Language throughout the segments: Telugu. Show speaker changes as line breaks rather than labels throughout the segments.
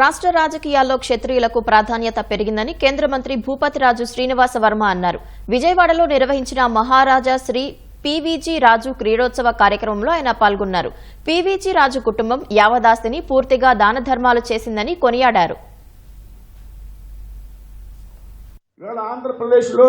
రాష్ట్ర రాజకీయాల్లో క్షత్రియులకు ప్రాధాన్యత పెరిగిందని కేంద్ర మంత్రి భూపతిరాజు శ్రీనివాస వర్మ అన్నారు. విజయవాడలో నిర్వహించిన మహారాజా శ్రీ పీవీజీ రాజు క్రీడోత్సవ కార్యక్రమంలో ఆయన పాల్గొన్నారు. పీవీజీ రాజు కుటుంబం యావదాస్తిని పూర్తిగా దాన ధర్మాలు చేసిందని కొనియాడారు.
ఆంధ్రప్రదేశ్లో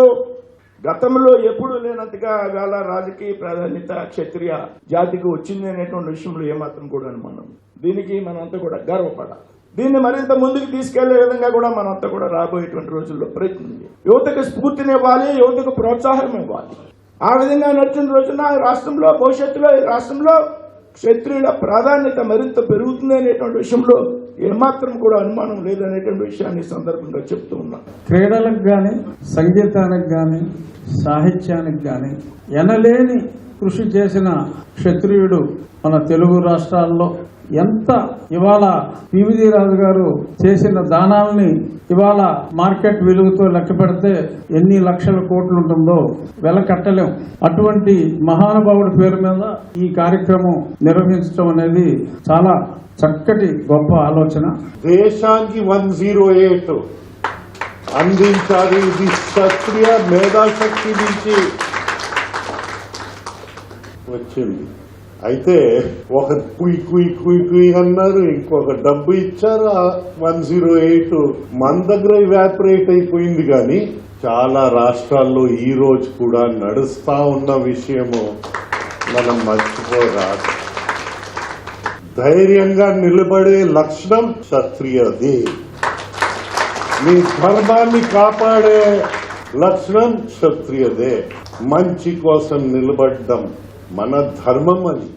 గతంలో ఎప్పుడు లేనంతగా వేళ రాజకీయ ప్రాధాన్యత క్షత్రియ జాతికి వచ్చింది అనేటువంటి విషయంలో ఏమాత్రం కూడా అనుమానం దీనికి మనంతా కూడా గర్వపడాలి. దీన్ని మరింత ముందుకు తీసుకెళ్ళే విధంగా కూడా మనంతా కూడా రాబోయేటువంటి రోజుల్లో ప్రయత్నం యువతకు స్ఫూర్తినివ్వాలి యువతకు ప్రోత్సాహం ఇవ్వాలి. ఆ విధంగా నడిచిన రోజున రాష్ట్రంలో భవిష్యత్తులో ఈ రాష్ట్రంలో క్షత్రియుల ప్రాధాన్యత మరింత పెరుగుతుంది అనేటువంటి విషయంలో ఏమాత్రం కూడా అనుమానం లేదనేటువంటి విషయాన్ని సందర్భంగా చెప్తూ ఉన్నా.
క్రీడలకు కానీ సంగీతానికి కానీ సాహిత్యానికి కానీ ఎనలేని కృషి చేసిన క్షత్రియుడు మన తెలుగు రాష్ట్రాల్లో ఎంత ఇవాళ పివిజి రాజు గారు చేసిన దానాల్ని ఇవాళ మార్కెట్ విలువతో లెక్క పెడితే ఎన్ని లక్షల కోట్లు ఉంటుందో వెల కట్టలేం అటువంటి మహానుభావుడి పేరు మీద ఈ కార్యక్రమం నిర్వహించడం అనేది చాలా చక్కటి గొప్ప ఆలోచన.
దేశానికి వన్ జీరో ఎయిట్ అందించాలి. ఇది క్షత్రియ మేధాశక్తి నుంచి వచ్చింది. అయితే ఒక కుయ్ కుయ్ కుయ్ కుయ్ అన్నారు ఇంకొక డబ్బు ఇచ్చారు వన్ జీరో ఎయిట్ మన దగ్గర వ్యాపరేట్ అయిపోయింది కానీ చాలా రాష్ట్రాల్లో ఈ రోజు కూడా నడుస్తా ఉన్న విషయము మనం మర్చిపోరాదు. ధైర్యంగా నిలబడే లక్షణం క్షత్రియది మీ ధర్మాన్ని కాపాడే లక్షణం క్షత్రియదే మంచి కోసం నిలబడ్డం మన ధర్మం అది